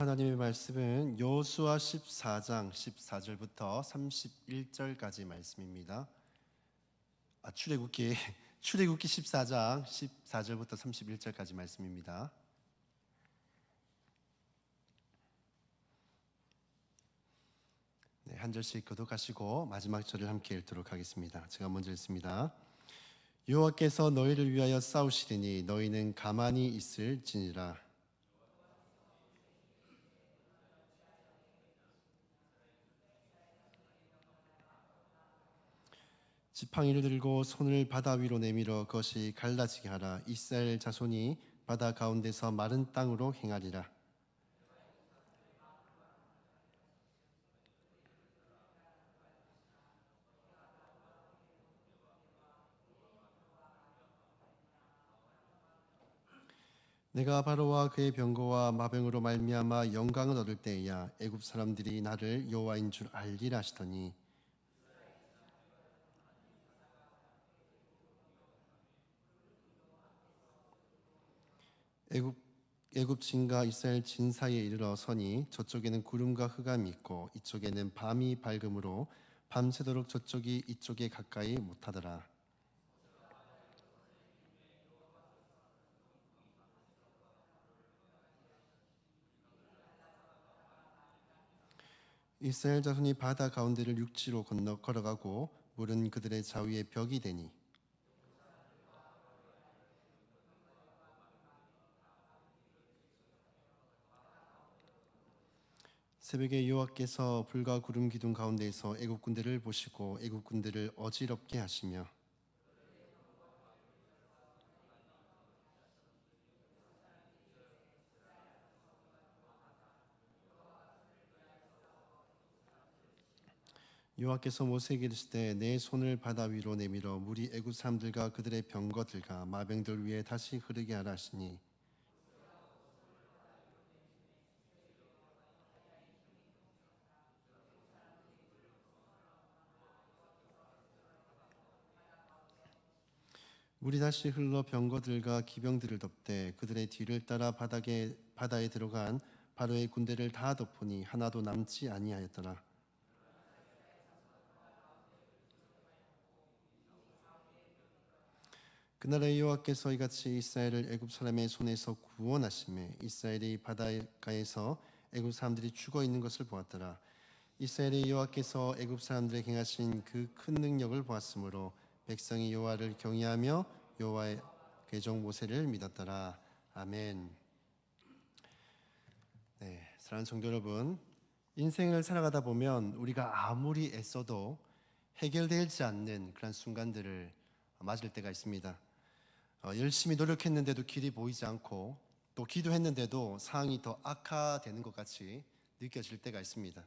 하나님의 말씀은 여호수아 14장 14절부터 31절까지 말씀입니다. 아, 출애굽기 출애굽기 14장 14절부터 31절까지 말씀입니다. 네, 한 절씩 교독하시고 마지막 절을 함께 읽도록 하겠습니다. 제가 먼저 읽습니다. 여호와께서 너희를 위하여 싸우시리니 너희는 가만히 있을지니라. 지팡이를 들고 손을 바다 위로 내밀어 그것이 갈라지게 하라. 이스라엘 자손이 바다 가운데서 마른 땅으로 행하리라. 내가 바로와 그의 병거와 마병으로 말미암아 영광을 얻을 때야 애굽 사람들이 나를 여호와인 줄 알리라 하시더니 애굽 애굽 진과 이스라엘 진 사이에 이르러 서니 저쪽에는 구름과 흑암이 있고 이쪽에는 밤이 밝음으로 밤새도록 저쪽이 이쪽에 가까이 못하더라. 이스라엘 자손이 바다 가운데를 육지로 건너 걸어가고 물은 그들의 좌우에 벽이 되니 새벽에 여호와께서 불과 구름 기둥 가운데에서 애굽 군대를 보시고 애굽 군대를 어지럽게 하시며 여호와께서 모세에게 이르시되 내 손을 바다 위로 내밀어 물이 애굽 사람들과 그들의 병거들과 마병들 위에 다시 흐르게 하라 하시니 물이 다시 흘러 병거들과 기병들을 덮되 그들의 뒤를 따라 바닥에 바다에 들어간 바로의 군대를 다 덮으니 하나도 남지 아니하였더라. 그날에 여호와께서 이같이 이스라엘을 애굽 사람의 손에서 구원하심에 이스라엘이 바닷가에서 애굽 사람들이 죽어 있는 것을 보았더라. 이스라엘의 여호와께서 애굽 사람들에게 행하신 그 큰 능력을 보았으므로 백성이 여호와를 경외하며 여호와의 괴종 모세를 믿었더라. 아멘. 네, 사랑하는 성도 여러분, 인생을 살아가다 보면 우리가 아무리 애써도 해결되지 않는 그런 순간들을 맞을 때가 있습니다. 어, 열심히 노력했는데도 길이 보이지 않고 또 기도했는데도 상황이 더 악화되는 것 같이 느껴질 때가 있습니다.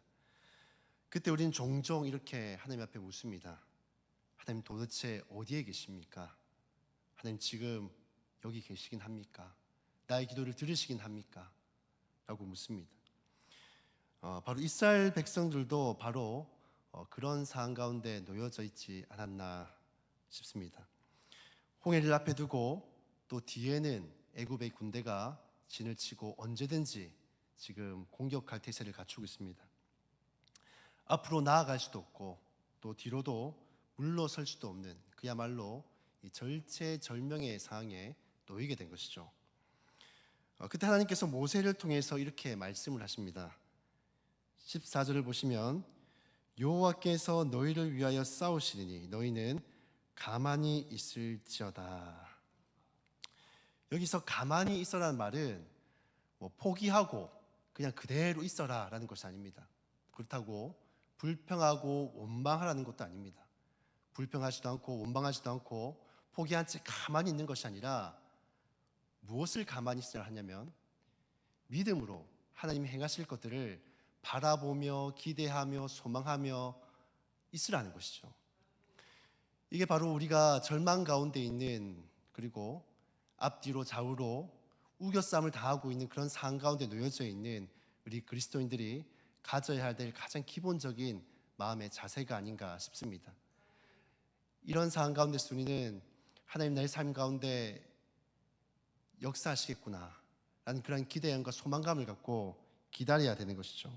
그때 우리는 종종 이렇게 하나님 앞에 묻습니다. 하나님 도대체 어디에 계십니까? 하나님 지금 여기 계시긴 합니까? 나의 기도를 들으시긴 합니까? 라고 묻습니다. 어, 바로 이스라엘 백성들도 바로 어, 그런 상황 가운데 놓여져 있지 않았나 싶습니다. 홍해를 앞에 두고 또 뒤에는 애굽의 군대가 진을 치고 언제든지 지금 공격할 태세를 갖추고 있습니다. 앞으로 나아갈 수도 없고 또 뒤로도 물러설 수도 없는 그야말로 이 절체절명의 상황에 놓이게 된 것이죠. 어, 그때 하나님께서 모세를 통해서 이렇게 말씀을 하십니다. 14절을 보시면 여호와께서 너희를 위하여 싸우시리니 너희는 가만히 있을지어다. 여기서 가만히 있어라는 말은 뭐 포기하고 그냥 그대로 있어라라는 것이 아닙니다. 그렇다고 불평하고 원망하라는 것도 아닙니다. 불평하지도 않고 원망하지도 않고 포기한 채 가만히 있는 것이 아니라 무엇을 가만히 있어야 하냐면 믿음으로 하나님이 행하실 것들을 바라보며 기대하며 소망하며 있으라는 것이죠. 이게 바로 우리가 절망 가운데 있는 그리고 앞뒤로 좌우로 우겨쌈을 당하고 있는 그런 상황 가운데 놓여져 있는 우리 그리스도인들이 가져야 될 가장 기본적인 마음의 자세가 아닌가 싶습니다. 이런 상황 가운데서 우리는 하나님 나의 삶 가운데 역사하시겠구나 라는 그런 기대감과 소망감을 갖고 기다려야 되는 것이죠.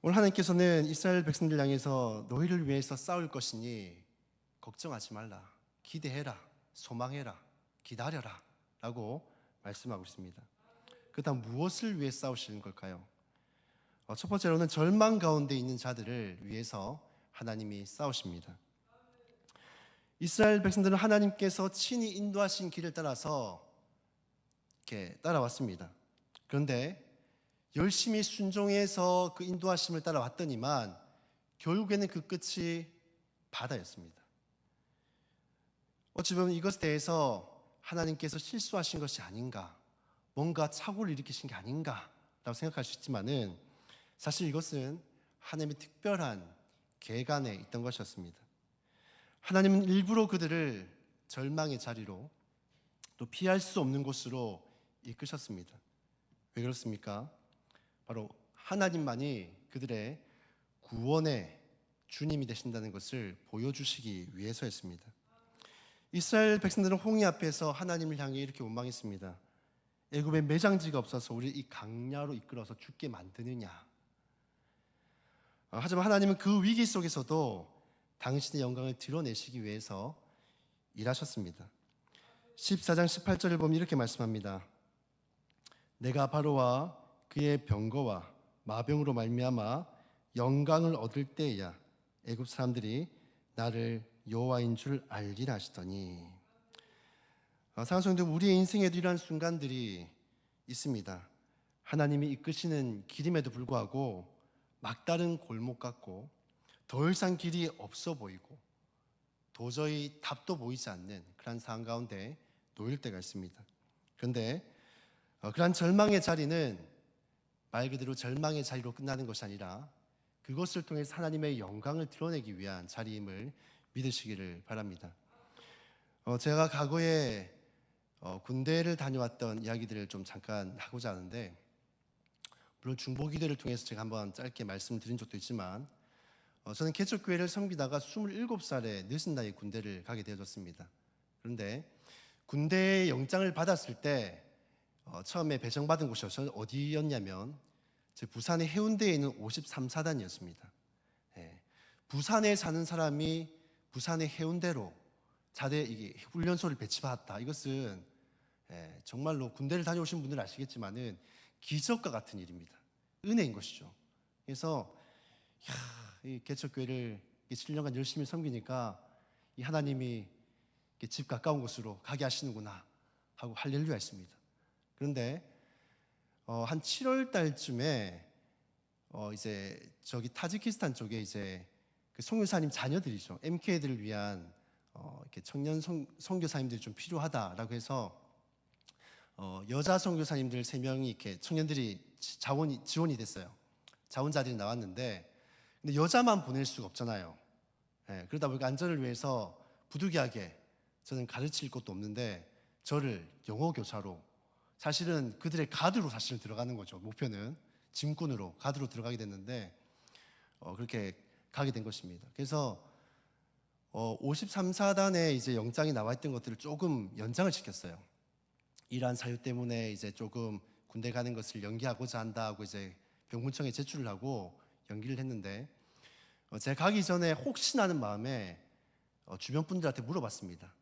오늘 하나님께서는 이스라엘 백성들 향해서 너희를 위해서 싸울 것이니 걱정하지 말라. 기대해라. 소망해라. 기다려라. 라고 말씀하고 있습니다. 그 다음 무엇을 위해 싸우시는 걸까요? 어, 첫 번째로는 절망 가운데 있는 자들을 위해서 하나님이 싸우십니다. 이스라엘 백성들은 하나님께서 친히 인도하신 길을 따라서 이렇게 따라왔습니다. 그런데 열심히 순종해서 그 인도하심을 따라왔더니만 결국에는 그 끝이 바다였습니다. 어찌 보면 이것에 대해서 하나님께서 실수하신 것이 아닌가, 뭔가 착오를 일으키신 게 아닌가라고 생각할 수 있지만은 사실 이것은 하나님의 특별한 계간에 있던 것이었습니다. 하나님은 일부러 그들을 절망의 자리로 또 피할 수 없는 곳으로 이끄셨습니다. 왜 그렇습니까? 바로 하나님만이 그들의 구원의 주님이 되신다는 것을 보여주시기 위해서였습니다. 이스라엘 백성들은 홍해 앞에서 하나님을 향해 이렇게 원망했습니다. 애굽에 매장지가 없어서 우리 이 강야로 이끌어서 죽게 만드느냐. 어, 하지만 하나님은 그 위기 속에서도 당신의 영광을 드러내시기 위해서 일하셨습니다. 14장 18절을 보면 이렇게 말씀합니다. 내가 바로와 그의 병거와 마병으로 말미암아 영광을 얻을 때야 애굽 사람들이 나를 여호와인 줄 알리라 하시더니 어, 사랑하는 성도 우리의 인생에도 이러한 순간들이 있습니다. 하나님이 이끄시는 길임에도 불구하고 막다른 골목 같고 더 이상 길이 없어 보이고 도저히 답도 보이지 않는 그런 상황 가운데 놓일 때가 있습니다. 그런데 어, 그러한 절망의 자리는 말 그대로 절망의 자리로 끝나는 것이 아니라 그것을 통해서 하나님의 영광을 드러내기 위한 자리임을 믿으시기를 바랍니다. 어, 제가 과거에 어, 군대를 다녀왔던 이야기들을 좀 잠깐 하고자 하는데 물론 중보기도를 통해서 제가 한번 짧게 말씀드린 적도 있지만 어, 저는 개척교회를 섬기다가 27살에 늦은 나이에 군대를 가게 되어졌습니다. 그런데 군대의 영장을 받았을 때 어, 처음에 배정받은 곳이 어디였냐면 제 부산의 해운대에 있는 53사단이었습니다. 예, 부산에 사는 사람이 부산의 해운대로 자대 이게 훈련소를 배치받았다. 이것은 예, 정말로 군대를 다녀오신 분들은 아시겠지만은 기적과 같은 일입니다. 은혜인 것이죠. 그래서 야, 이 개척교회를 7년간 열심히 섬기니까 이 하나님이 집 가까운 곳으로 가게 하시는구나 하고 할렐루야 했습니다. 그런데 어, 한 7월 달쯤에 어, 이제 저기 타지키스탄 쪽에 이제 그 선교사님 자녀들이죠. MK들을 위한 어, 이렇게 청년 성, 선교사님들이 좀 필요하다라고 해서 어, 여자 선교사님들 세 명이 이렇게 청년들이 자원이 지원이 됐어요. 자원자들이 나왔는데 근데 여자만 보낼 수가 없잖아요. 예, 그러다 보니까 안전을 위해서 부득이하게 저는 가르칠 것도 없는데 저를 영어 교사로 사실은 그들의 가드로 사실 들어가는 거죠. 목표는 짐꾼으로 가드로 들어가게 됐는데 어, 그렇게 가게 된 것입니다. 그래서 어, 53사단에 이제 영장이 나와 있던 것들을 조금 연장을 시켰어요. 이러한 사유 때문에 이제 조금 군대 가는 것을 연기하고자 한다고 이제 병문청에 제출을 하고 연기를 했는데 어, 제가 가기 전에 혹시나 하는 마음에 어, 주변 분들한테 물어봤습니다.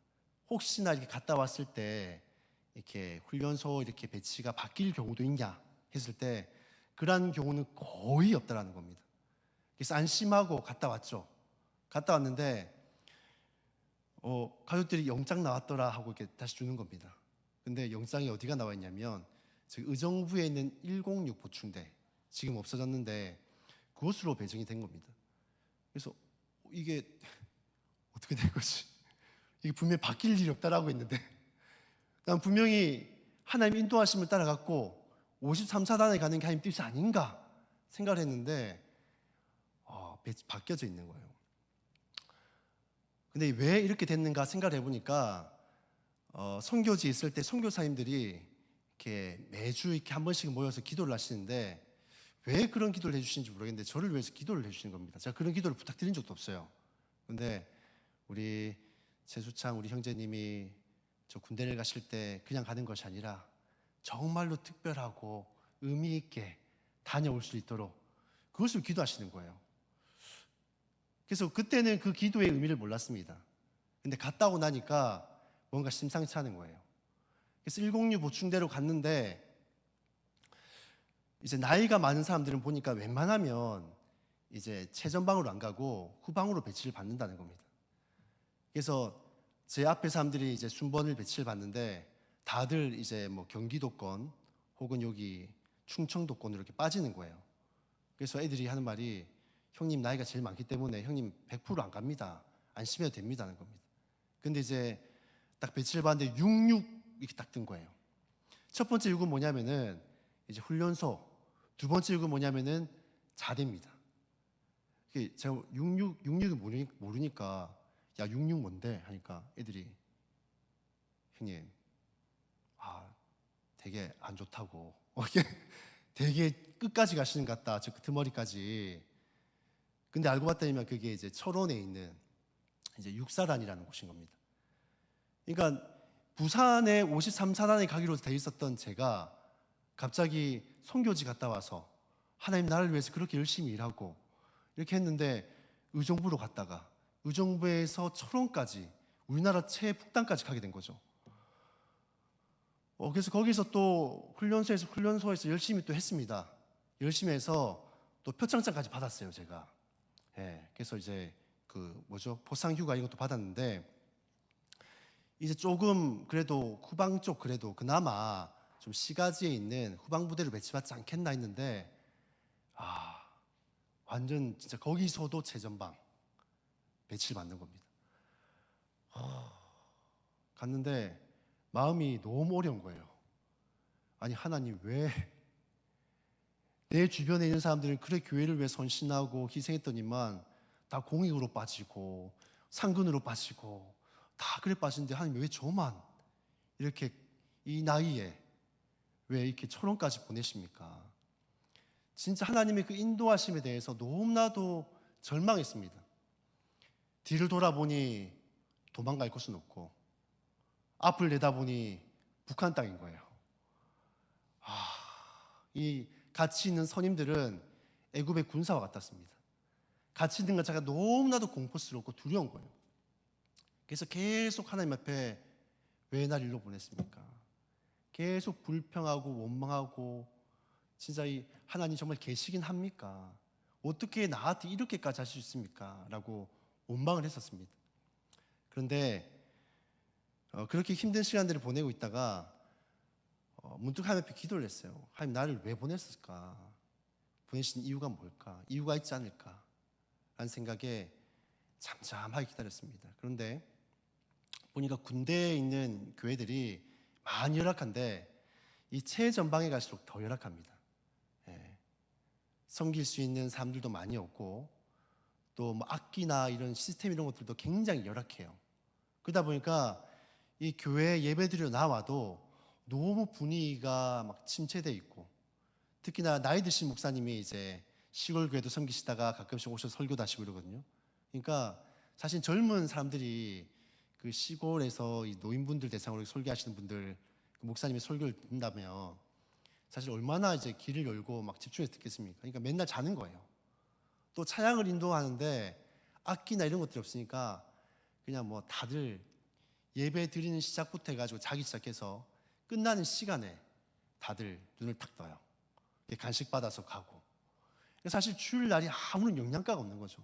혹시나 이렇게 갔다 왔을 때 이렇게 훈련소 이렇게 배치가 바뀔 경우도 있냐 했을 때 그러한 경우는 거의 없다라는 겁니다. 그래서 안심하고 갔다 왔죠. 갔다 왔는데 어, 가족들이 영장 나왔더라 하고 이렇게 다시 주는 겁니다. 근데 영장이 어디가 나와 있냐면 저기 의정부에 있는 106 보충대 지금 없어졌는데 그곳으로 배정이 된 겁니다. 그래서 이게 어떻게 된 거지? 이게 분명히 바뀔 일이 없다라고 했는데 난 분명히 하나님 인도하심을 따라갔고 53사단에 가는 게 하나님 뜻이 아닌가 생각을 했는데 어, 바뀌어져 있는 거예요. 근데 왜 이렇게 됐는가 생각을 해보니까 어, 선교지 있을 때 선교사님들이 이렇게 매주 이렇게 한 번씩 모여서 기도를 하시는데 왜 그런 기도를 해주시는지 모르겠는데 저를 위해서 기도를 해주시는 겁니다. 제가 그런 기도를 부탁드린 적도 없어요. 근데 우리 최수창 우리 형제님이 저 군대를 가실 때 그냥 가는 것이 아니라 정말로 특별하고 의미 있게 다녀올 수 있도록 그것을 기도하시는 거예요. 그래서 그때는 그 기도의 의미를 몰랐습니다. 근데 갔다 오고 나니까 뭔가 심상치 않은 거예요. 그래서 106 보충대로 갔는데 이제 나이가 많은 사람들은 보니까 웬만하면 이제 최전방으로 안 가고 후방으로 배치를 받는다는 겁니다. 그래서 제 앞에 사람들이 이제 순번을 배치를 받는데 다들 이제 뭐 경기도권 혹은 여기 충청도권으로 이렇게 빠지는 거예요. 그래서 애들이 하는 말이 형님 나이가 제일 많기 때문에 형님 100%안 갑니다. 안심해도 됩니다는 겁니다. 근데 이제 딱 배치를 봤는데 66 이렇게 딱 뜬 거예요. 첫 번째 6은 뭐냐면은 이제 훈련소, 두 번째 6은 뭐냐면은 자대입니다. 제가 66 66이 모르니, 모르니까 야 66 뭔데? 하니까 애들이 형님 아 되게 안 좋다고. 되게 끝까지 가시는 것 같다. 저 끄트머리까지. 근데 알고 봤더니만 그게 이제 철원에 있는 이제 육사단이라는 곳인 겁니다 그러니까 부산에 53사단에 가기로 돼 있었던 제가 갑자기 송교지 갔다 와서 하나님 나를 위해서 그렇게 열심히 일하고 이렇게 했는데 의정부로 갔다가 의정부에서 철원까지 우리나라 최북단까지 가게 된 거죠. 어, 그래서 거기서 또 훈련소에서 훈련소에서 열심히 또 했습니다. 열심히 해서 또 표창장까지 받았어요, 제가. 예, 그래서 이제 그 뭐죠 보상 휴가 이것도 받았는데 이제 조금 그래도 후방 쪽 그래도 그나마 좀 시가지에 있는 후방 부대로 배치받지 않겠나 했는데 아 완전 진짜 거기서도 최전방 배치를 받는 겁니다. 아, 갔는데 마음이 너무 어려운 거예요. 아니 하나님 왜 내 주변에 있는 사람들은 그래 교회를 위해 헌신하고 희생했더니만 다 공익으로 빠지고 상근으로 빠지고 다 그래 빠지는데 하나님 왜 저만 이렇게 이 나이에 왜 이렇게 철원까지 보내십니까? 진짜 하나님의 그 인도하심에 대해서 너무나도 절망했습니다. 뒤를 돌아보니 도망갈 곳은 없고 앞을 내다보니 북한 땅인 거예요. 아, 이 같이 있는 선임들은 애굽의 군사와 같았습니다. 같이 있는 것 자체가 너무나도 공포스럽고 두려운 거예요. 그래서 계속 하나님 앞에 왜 날 일로 보냈습니까? 계속 불평하고 원망하고 진짜 이 하나님 정말 계시긴 합니까? 어떻게 나한테 이렇게까지 하실 수 있습니까? 라고 원망을 했었습니다. 그런데 어, 그렇게 힘든 시간들을 보내고 있다가 어, 문득 하나님 앞에 기도를 했어요. 하나님 나를 왜 보냈을까? 보내신 이유가 뭘까? 이유가 있지 않을까? 라는 생각에 잠잠하게 기다렸습니다. 그런데 보니까 군대에 있는 교회들이 많이 열악한데 이 최전방에 갈수록 더 열악합니다. 예. 섬길 수 있는 사람들도 많이 없고 또 뭐 악기나 이런 시스템 이런 것들도 굉장히 열악해요. 그러다 보니까 이 교회 예배드려 나와도 너무 분위기가 막 침체돼 있고 특히나 나이 드신 목사님이 이제 시골 교회도 섬기시다가 가끔씩 오셔서 설교도 하시고 그러거든요. 그러니까 사실 젊은 사람들이 그 시골에서 이 노인분들 대상으로 설교하시는 분들 그 목사님의 설교를 듣는다면 사실 얼마나 이제 길을 열고 막 집중해서 듣겠습니까? 그러니까 맨날 자는 거예요. 또 찬양을 인도하는데 악기나 이런 것들이 없으니까 그냥 뭐 다들 예배 드리는 시작부터 해가지고 자기 시작해서 끝나는 시간에 다들 눈을 탁 떠요. 간식 받아서 가고. 사실 주일날이 아무런 영양가가 없는 거죠.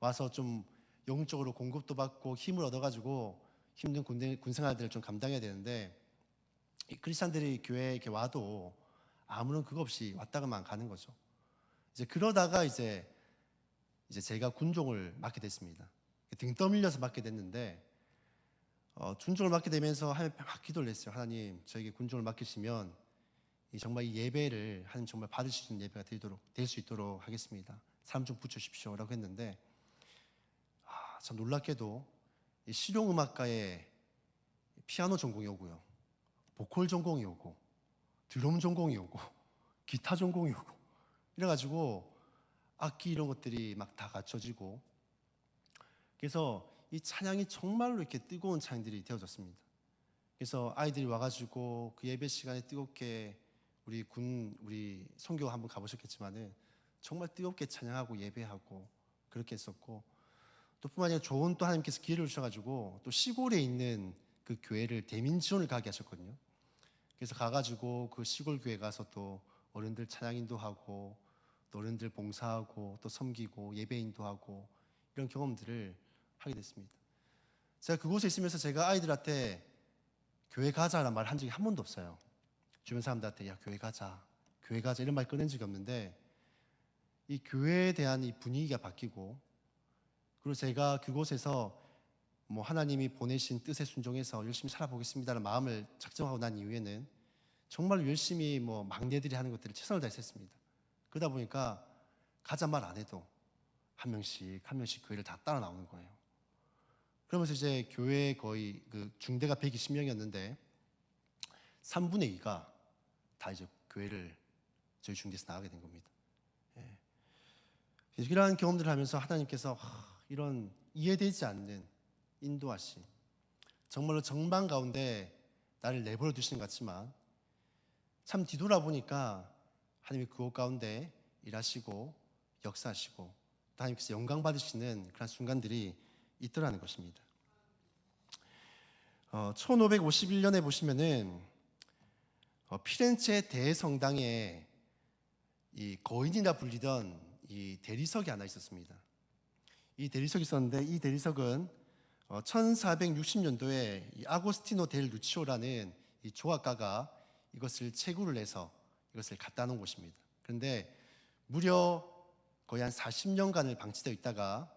와서 좀 영적으로 공급도 받고 힘을 얻어가지고 힘든 군대, 군 생활들을 좀 감당해야 되는데 이 크리스찬들이 교회에 이렇게 와도 아무런 그거 없이 왔다가만 가는 거죠. 이제 그러다가 이제 이제 제가 군종을 맡게 됐습니다. 등 떠밀려서 맡게 됐는데 어, 군종을 맡게 되면서 하나님 막 기도를 했어요. 하나님 저에게 군종을 맡기시면 이 정말 이 예배를 하나님 정말 받을 수 있는 예배가 되도록 될 수 있도록 하겠습니다. 삶좀 붙여주십시오라고 했는데 아, 참 놀랍게도 이 실용음악가의 피아노 전공이 오고요, 보컬 전공이 오고, 드럼 전공이 오고, 기타 전공이 오고 이래가지고 악기 이런 것들이 막 다 갖춰지고 그래서 이 찬양이 정말로 이렇게 뜨거운 찬양들이 되어졌습니다. 그래서 아이들이 와가지고 그 예배 시간에 뜨겁게 우리 군 우리 선교 한번 가보셨겠지만은 정말 뜨겁게 찬양하고 예배하고 그렇게 했었고 또 뿐만 아니라 좋은 또 하나님께서 기회를 주셔가지고 또 시골에 있는 그 교회를 대민 지원을 가게 하셨거든요. 그래서 가가지고 그 시골 교회 가서 또 어른들 찬양 인도 하고 또 어른들 봉사하고 또 섬기고 예배 인도 하고 이런 경험들을 하게 됐습니다. 제가 그곳에 있으면서 제가 아이들한테 교회 가자라는 말 한 적이 한 번도 없어요. 주변 사람들한테 야 교회 가자, 교회 가자 이런 말 꺼낸 적이 없는데 이 교회에 대한 이 분위기가 바뀌고 그리고 제가 그곳에서 뭐 하나님이 보내신 뜻에 순종해서 열심히 살아보겠습니다라는 마음을 작정하고 난 이후에는 정말 열심히 뭐 막내들이 하는 것들을 최선을 다해서 했습니다. 그러다 보니까 가자 말 안 해도 한 명씩 한 명씩 교회를 다 따라 나오는 거예요. 그러면서 이제 교회 거의 그 중대가 120명이었는데 3분의 2가 다 이제 교회를 저희 중대에서 나가게 된 겁니다. 예. 이러한 경험들을 하면서 하나님께서 하, 이런 이해되지 않는 인도하심, 정말로 정방 가운데 나를 내버려 두시는 것 같지만 참 뒤돌아보니까 하나님이 그곳 가운데 일하시고 역사하시고 또 하나님께서 영광 받으시는 그런 순간들이 있더라는 것입니다. 어, 1551년에 보시면은 어, 피렌체 대성당에 이 거인이라 불리던 이 대리석이 하나 있었습니다. 이 대리석이 있었는데 이 대리석은 어, 1460년도에 이 아고스티노 델 루치오라는 이 조각가가 이것을 채굴을 해서 이것을 갖다 놓은 곳입니다. 그런데 무려 거의 한 40년간을 방치되어 있다가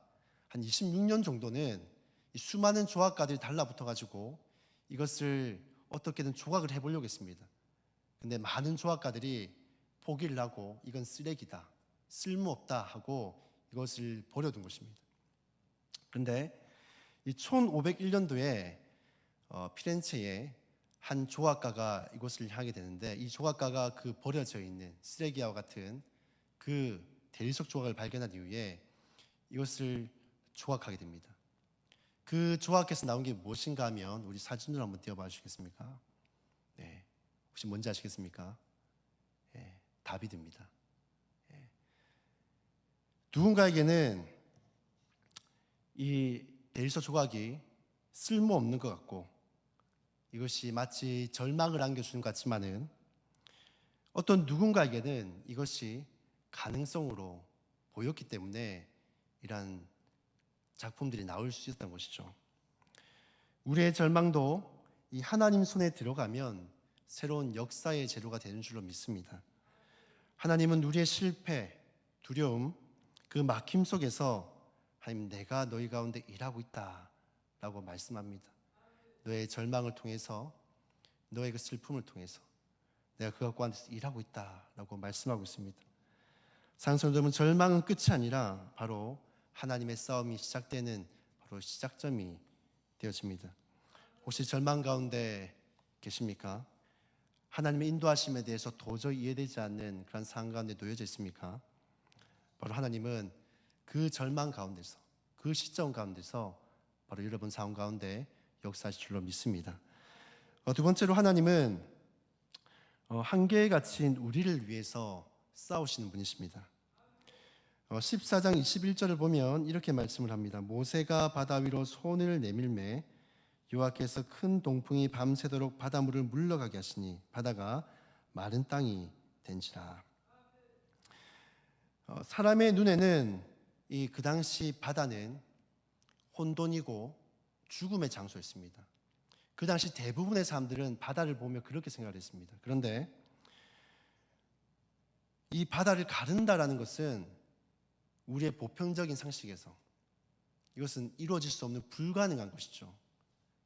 한 26년 정도는 이 수많은 조각가들이 달라붙어 가지고 이것을 어떻게든 조각을 해보려고 했습니다. 근데 많은 조각가들이 포기를 하고 이건 쓰레기다, 쓸모없다 하고 이것을 버려둔 것입니다. 그런데 이 1501년도에 어, 피렌체에 한 조각가가 이곳을 향하게 되는데 이 조각가가 그 버려져 있는 쓰레기와 같은 그 대리석 조각을 발견한 이후에 이것을 조각하게 됩니다. 그 조각에서 나온 게 무엇인가 하면 우리 사진으로 한번 띄워봐 주시겠습니까? 네, 혹시 뭔지 아시겠습니까? 네, 다비드입니다. 네. 누군가에게는 이 대리석 조각이 쓸모없는 것 같고 이것이 마치 절망을 안겨주는 것 같지만은 어떤 누군가에게는 이것이 가능성으로 보였기 때문에 이러한 작품들이 나올 수 있었던 것이죠. 우리의 절망도 이 하나님 손에 들어가면 새로운 역사의 재료가 되는 줄로 믿습니다. 하나님은 우리의 실패, 두려움, 그 막힘 속에서 하나님 내가 너희 가운데 일하고 있다라고 말씀합니다. 너의 절망을 통해서 너의 그 슬픔을 통해서 내가 그 가운데서 일하고 있다라고 말씀하고 있습니다. 상성들은 절망은 끝이 아니라 바로 하나님의 싸움이 시작되는 바로 시작점이 되어집니다. 혹시 절망 가운데 계십니까? 하나님의 인도하심에 대해서 도저히 이해되지 않는 그런 상황 가운데 놓여져 있습니까? 바로 하나님은 그 절망 가운데서 그 시점 가운데서 바로 여러분 상황 가운데 역사하실 줄로 믿습니다. 어, 두 번째로 하나님은 어, 한계에 갇힌 우리를 위해서 싸우시는 분이십니다. 어, 14장 21절을 보면 이렇게 말씀을 합니다. 모세가 바다 위로 손을 내밀매 여호와께서 큰 동풍이 밤새도록 바닷물을 물러가게 하시니 바다가 마른 땅이 된지라. 어, 사람의 눈에는 이 그 당시 바다는 혼돈이고 죽음의 장소였습니다. 그 당시 대부분의 사람들은 바다를 보며 그렇게 생각을 했습니다. 그런데 이 바다를 가른다라는 것은 우리의 보편적인 상식에서 이것은 이루어질 수 없는 불가능한 것이죠.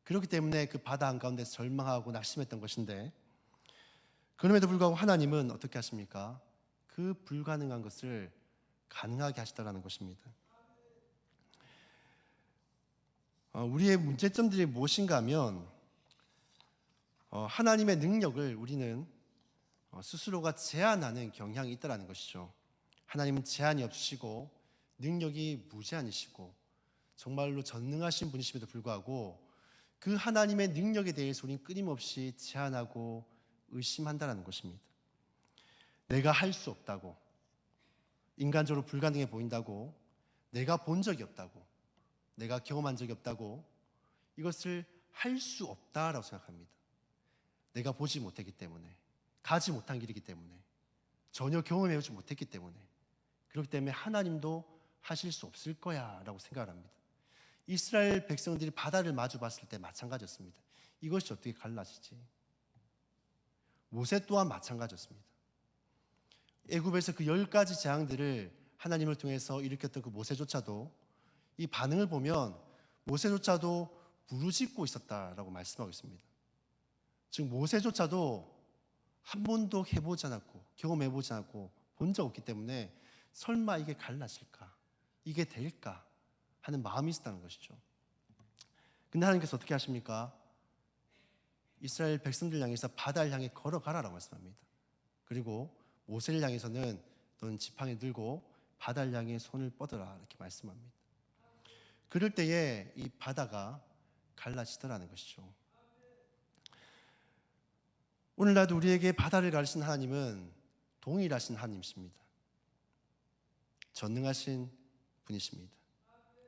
그렇기 때문에 그 바다 한가운데서 절망하고 낙심했던 것인데 그럼에도 불구하고 하나님은 어떻게 하십니까? 그 불가능한 것을 가능하게 하시다라는 것입니다. 어, 우리의 문제점들이 무엇인가 하면 어, 하나님의 능력을 우리는 어, 스스로가 제한하는 경향이 있다라는 것이죠. 하나님은 제한이 없으시고 능력이 무제한이시고 정말로 전능하신 분이심에도 불구하고 그 하나님의 능력에 대해서 우리는 끊임없이 제한하고 의심한다라는 것입니다. 내가 할 수 없다고, 인간적으로 불가능해 보인다고, 내가 본 적이 없다고, 내가 경험한 적이 없다고, 이것을 할 수 없다라고 생각합니다. 내가 보지 못했기 때문에, 가지 못한 길이기 때문에, 전혀 경험해보지 못했기 때문에, 그렇기 때문에 하나님도 하실 수 없을 거야라고 생각을 합니다. 이스라엘 백성들이 바다를 마주 봤을 때 마찬가지였습니다. 이것이 어떻게 갈라지지? 모세 또한 마찬가지였습니다. 애굽에서 그 열 가지 재앙들을 하나님을 통해서 일으켰던 그 모세조차도 이 반응을 보면 모세조차도 부르짖고 있었다라고 말씀하고 있습니다. 즉 모세조차도 한 번도 해보지 않았고 경험해보지 않았고 본 적 없기 때문에 설마 이게 갈라질까? 이게 될까? 하는 마음이 있었다는 것이죠. 근데 하나님께서 어떻게 하십니까? 이스라엘 백성들 향해서 바다를 향해 걸어가라라고 말씀합니다. 그리고 모세를 향해서는 너는 지팡이 들고 바다를 향해 손을 뻗어라 이렇게 말씀합니다. 그럴 때에 이 바다가 갈라지더라는 것이죠. 오늘날도 우리에게 바다를 가르친 하나님은 동일하신 하나님이십니다. 전능하신 분이십니다.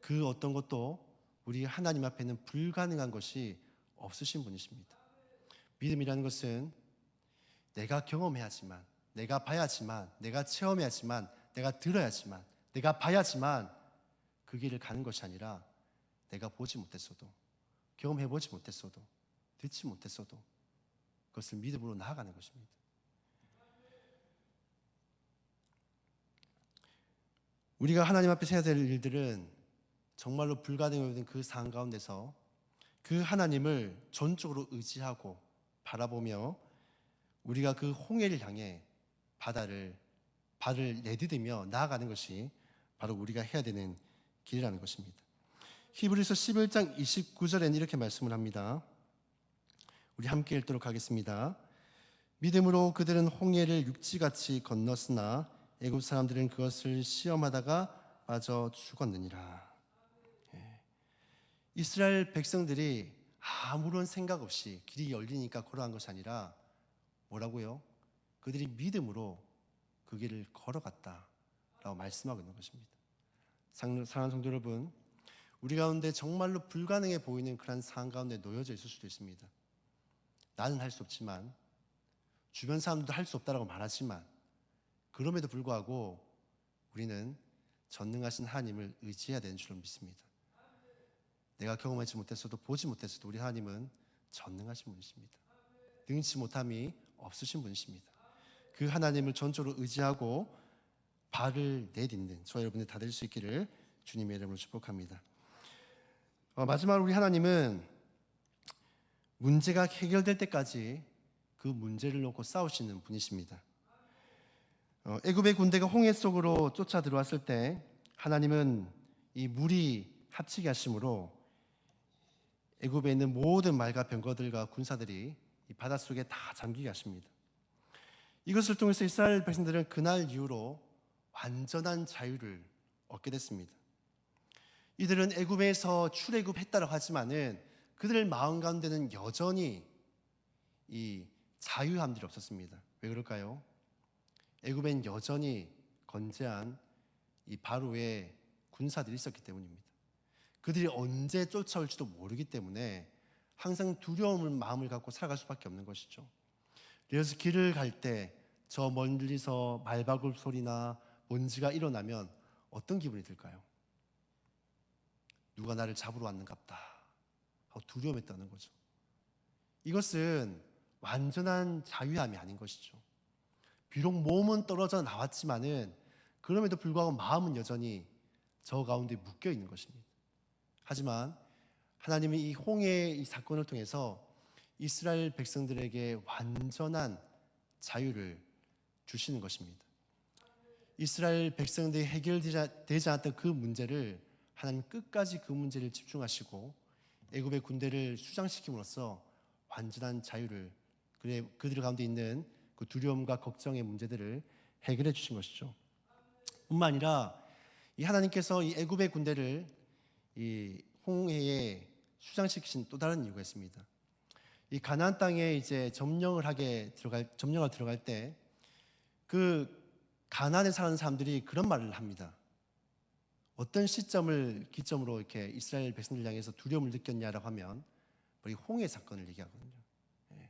그 어떤 것도 우리 하나님 앞에는 불가능한 것이 없으신 분이십니다. 믿음이라는 것은 내가 경험해야지만, 내가 봐야지만, 내가 체험해야지만, 내가 들어야지만, 내가 봐야지만 그 길을 가는 것이 아니라 내가 보지 못했어도, 경험해보지 못했어도, 듣지 못했어도 그것을 믿음으로 나아가는 것입니다. 우리가 하나님 앞에 해야 될 일들은 정말로 불가능한 그 상황 가운데서 그 하나님을 전적으로 의지하고 바라보며 우리가 그 홍해를 향해 바다를 발을 내디디며 나아가는 것이 바로 우리가 해야 되는 길이라는 것입니다. 히브리서 11장 29절에는 이렇게 말씀을 합니다. 우리 함께 읽도록 하겠습니다. 믿음으로 그들은 홍해를 육지같이 건넜으나 애굽 사람들은 그것을 시험하다가 빠져 죽었느니라. 예. 이스라엘 백성들이 아무런 생각 없이 길이 열리니까 걸어간 것이 아니라 뭐라고요? 그들이 믿음으로 그 길을 걸어갔다라고 말씀하고 있는 것입니다. 사랑하는 성도 여러분, 우리 가운데 정말로 불가능해 보이는 그런 상황 가운데 놓여져 있을 수도 있습니다. 나는 할 수 없지만 주변 사람들도 할 수 없다라고 말하지만 그럼에도 불구하고 우리는 전능하신 하나님을 의지해야 되는 줄로 믿습니다. 내가 경험하지 못했어도 보지 못했어도 우리 하나님은 전능하신 분이십니다. 능치 못함이 없으신 분이십니다. 그 하나님을 전적으로 의지하고 발을 내딛는 저 여러분들 다 될 수 있기를 주님의 이름으로 축복합니다. 어, 마지막으로 우리 하나님은 문제가 해결될 때까지 그 문제를 놓고 싸우시는 분이십니다. 어, 애굽의 군대가 홍해 속으로 쫓아 들어왔을 때 하나님은 이 물이 합치게 하심으로 애굽에 있는 모든 말과 병거들과 군사들이 이 바닷속에 다 잠기게 하십니다. 이것을 통해서 이스라엘 백성들은 그날 이후로 완전한 자유를 얻게 됐습니다. 이들은 애굽에서 출애굽했다고 하지만은 그들의 마음 가운데는 여전히 이 자유함들이 없었습니다. 왜 그럴까요? 애굽엔 여전히 건재한 이 바로의 군사들이 있었기 때문입니다. 그들이 언제 쫓아올지도 모르기 때문에 항상 두려움을 마음을 갖고 살아갈 수밖에 없는 것이죠. 그래서 길을 갈 때 저 멀리서 말바굴 소리나 먼지가 일어나면 어떤 기분이 들까요? 누가 나를 잡으러 왔는갑다 하고 두려움에 떠는 거죠. 이것은 완전한 자유함이 아닌 것이죠. 비록 몸은 떨어져 나왔지만은 그럼에도 불구하고 마음은 여전히 저 가운데 묶여 있는 것입니다. 하지만 하나님이 이 홍해의 이 사건을 통해서 이스라엘 백성들에게 완전한 자유를 주시는 것입니다. 이스라엘 백성들이 해결되지 않았던 그 문제를 하나님 끝까지 그 문제를 집중하시고 애굽의 군대를 수장시킴으로써 완전한 자유를 그들 가운데 있는 그 두려움과 걱정의 문제들을 해결해 주신 것이죠. 뿐만 아니라 이 하나님께서 이 애굽의 군대를 이 홍해에 수장시키신 또 다른 이유가 있습니다. 이 가나안 땅에 이제 점령을 하게 들어갈 점령을 들어갈 때 그 가나안에 사는 사람들이 그런 말을 합니다. 어떤 시점을 기점으로 이렇게 이스라엘 백성들 향해서 두려움을 느꼈냐라고 하면 우리 홍해 사건을 얘기하거든요. 예.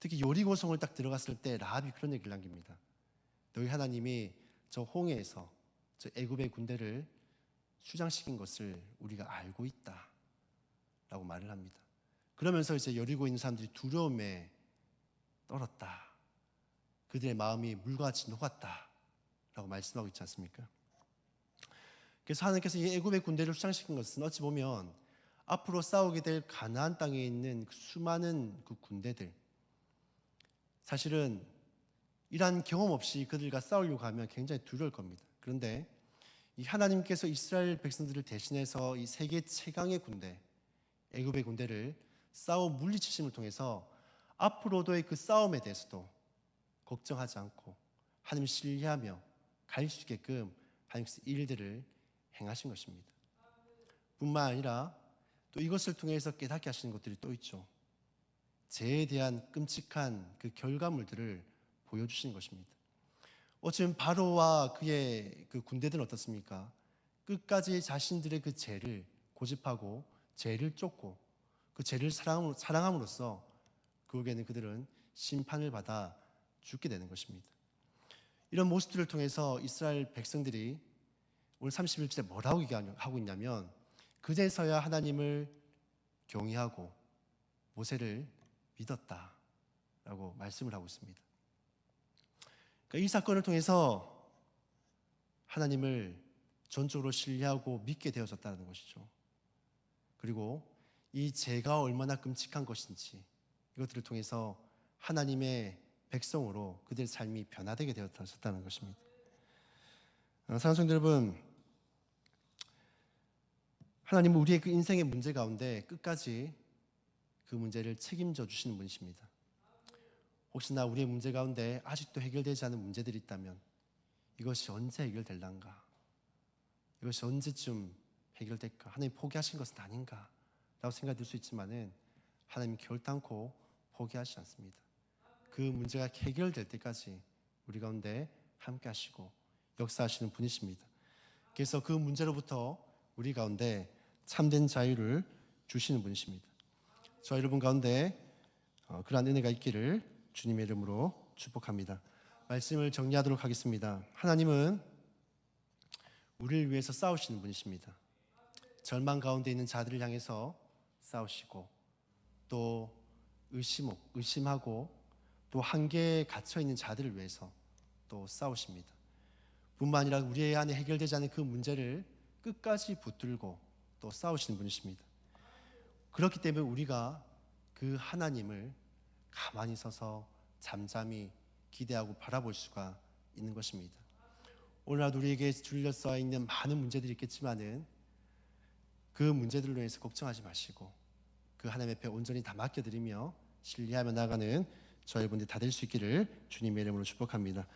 특히 요리고성을 딱 들어갔을 때 라합이 그런 얘기를 남깁니다. 너희 하나님이 저 홍해에서 저 애굽의 군대를 수장시킨 것을 우리가 알고 있다 라고 말을 합니다. 그러면서 이제 여리고 있는 사람들이 두려움에 떨었다. 그들의 마음이 물같이 녹았다 라고 말씀하고 있지 않습니까? 그래서 하나님께서 이 애굽의 군대를 수장시킨 것은 어찌 보면 앞으로 싸우게 될 가나안 땅에 있는 그 수많은 그 군대들 사실은 이러한 경험 없이 그들과 싸우려고 하면 굉장히 두려울 겁니다. 그런데 이 하나님께서 이스라엘 백성들을 대신해서 이 세계 최강의 군대 애굽의 군대를 싸워 물리치심을 통해서 앞으로도의 그 싸움에 대해서도 걱정하지 않고 하나님 신뢰하며 갈 수 있게끔 하나님께서 일들을 행하신 것입니다. 뿐만 아니라 또 이것을 통해서 깨닫게 하시는 것들이 또 있죠. 죄에 대한 끔찍한 그 결과물들을 보여주시는 것입니다. 어찌면 바로와 그의 그 군대들은 어떻습니까? 끝까지 자신들의 그 죄를 고집하고 죄를 쫓고 그 죄를 사랑함으로써 결국에는 그들은 심판을 받아 죽게 되는 것입니다. 이런 모습들을 통해서 이스라엘 백성들이 오늘 31절에 뭐라고 하고 있냐면 그제서야 하나님을 경외하고 모세를 믿었다 라고 말씀을 하고 있습니다. 그러니까 이 사건을 통해서 하나님을 전적으로 신뢰하고 믿게 되어졌다는 것이죠. 그리고 이 죄가 얼마나 끔찍한 것인지 이것들을 통해서 하나님의 백성으로 그들의 삶이 변화되게 되었다는 것입니다. 어, 사랑하는 여러분, 하나님은 우리의 그 인생의 문제 가운데 끝까지 그 문제를 책임져 주시는 분이십니다. 혹시나 우리의 문제 가운데 아직도 해결되지 않은 문제들이 있다면 이것이 언제 해결될란가? 이것이 언제쯤 해결될까? 하나님 포기하신 것은 아닌가? 라고 생각이 들 수 있지만은 하나님 결단코 포기하지 않습니다. 그 문제가 해결될 때까지 우리 가운데 함께 하시고 역사하시는 분이십니다. 그래서 그 문제로부터 우리 가운데 참된 자유를 주시는 분이십니다. 저 여러분 가운데 어, 그러한 은혜가 있기를 주님의 이름으로 축복합니다. 말씀을 정리하도록 하겠습니다. 하나님은 우리를 위해서 싸우시는 분이십니다. 절망 가운데 있는 자들을 향해서 싸우시고 또 의심, 의심하고 또 한계에 갇혀 있는 자들을 위해서 또 싸우십니다. 뿐만 아니라 우리 안에 해결되지 않은 그 문제를 끝까지 붙들고 또 싸우시는 분이십니다. 그렇기 때문에 우리가 그 하나님을 가만히 서서 잠잠히 기대하고 바라볼 수가 있는 것입니다. 오늘날 우리에게 둘러싸 있는 많은 문제들이 있겠지만은 그 문제들로 인해서 걱정하지 마시고 그 하나님 앞에 온전히 다 맡겨드리며 신뢰하며 나가는 저희 분들 다 될 수 있기를 주님의 이름으로 축복합니다.